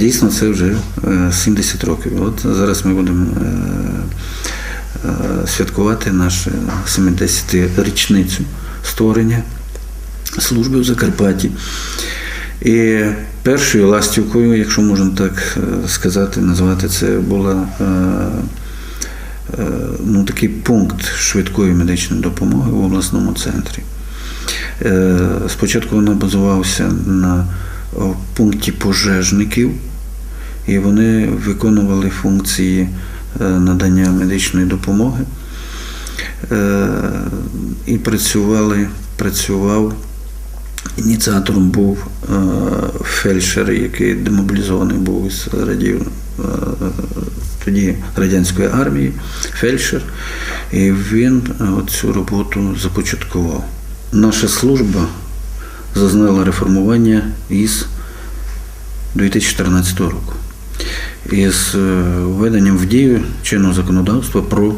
Дійсно, це вже е, 70 років. От зараз ми будемо е, е, святкувати нашу 70-річницю створення служби в Закарпатті. І першою ластівкою, якщо можна так е, сказати, назвати це е, е, ну, такий пункт швидкої медичної допомоги в обласному центрі. Е, Спочатку вона базувався на о, пункті пожежників, і вони виконували функції е, надання медичної допомоги. Е, І працювали, працював Ініціатором був е, фельдшер, який демобілізований був із радів, е, тоді радянської армії, фельдшер, і він е, цю роботу започаткував. Наша служба зазнала реформування із 2014 року. Із е, введенням в дію чинного законодавства про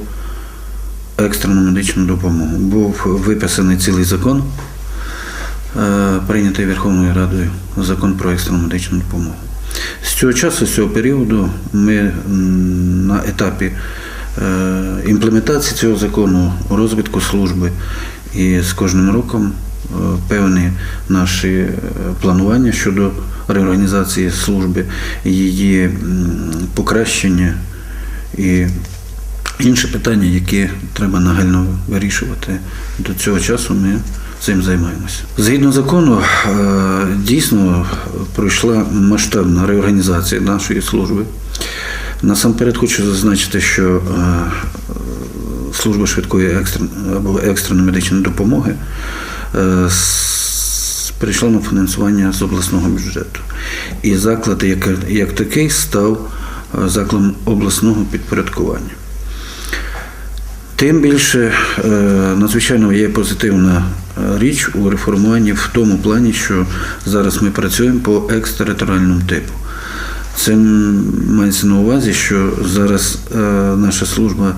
екстрену медичну допомогу. Був виписаний цілий закон е, прийнятий Верховною Радою закон про екстрену медичну допомогу. З цього часу, з цього періоду, ми на етапі е, імплементації цього закону, розвитку служби і з кожним роком певні наші е, планування щодо реорганізації служби, її покращення і інші питання, які треба нагально вирішувати. До цього часу ми цим займаємося. Згідно закону, е, дійсно пройшла масштабна реорганізація нашої служби. Насамперед хочу зазначити, що е, служба швидкої або екстреної медичної допомоги е, с- на фінансування з обласного бюджету. І заклад як, як такий став е, закладом обласного підпорядкування. Тим більше е, надзвичайно є позитивна річ у реформуванні в тому плані, що зараз ми працюємо по екстериторіальному типу. Це мається на увазі, що зараз наша служба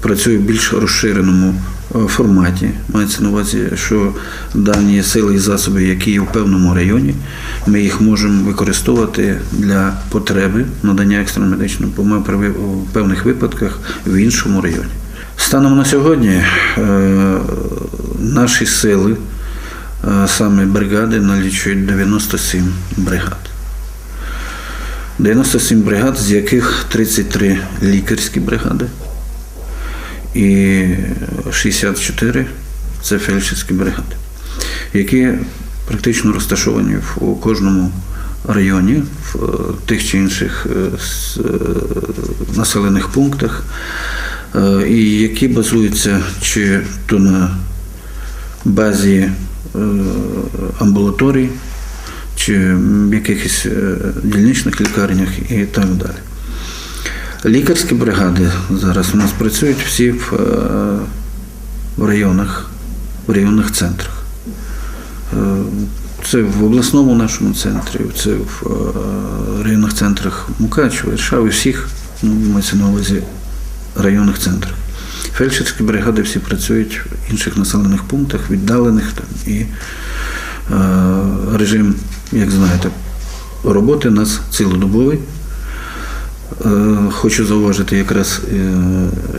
працює в більш розширеному е, форматі. Мається на увазі, що дані сили і засоби, які є в певному районі, ми їх можемо використовувати для потреби надання екстреної медичної допомоги у певних випадках в іншому районі. Станом на сьогодні е, наші сили, е, саме бригади, налічують 97 бригад. 97 бригад, з яких 33 лікарські бригади і 64 це фельдшерські бригади, які практично розташовані в- кожному районі, в е, тих чи інших е, е, населених пунктах, і які базуються чи то на базі амбулаторій, чи в якихось е, дільничних лікарнях і так далі. Лікарські бригади зараз у нас працюють всі в, е, в районах, в районних центрах. Е, Це в обласному нашому центрі, це в районних центрах Мукачева, Іршави, всіх, ну, мається на увазі районних центрах. Фельдшерські бригади всі працюють в інших населених пунктах, віддалених там, і е, режим, як знаєте, роботи у нас цілодобовий. Е, Хочу зауважити якраз, е,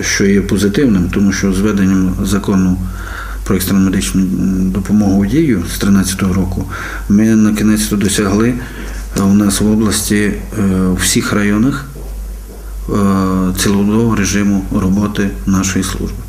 що є позитивним, тому що з введенням закону про екстрену медичну допомогу дію з 2013 року ми на кінець досягли е, у нас в області у всіх районах цілодобового режиму роботи нашої служби.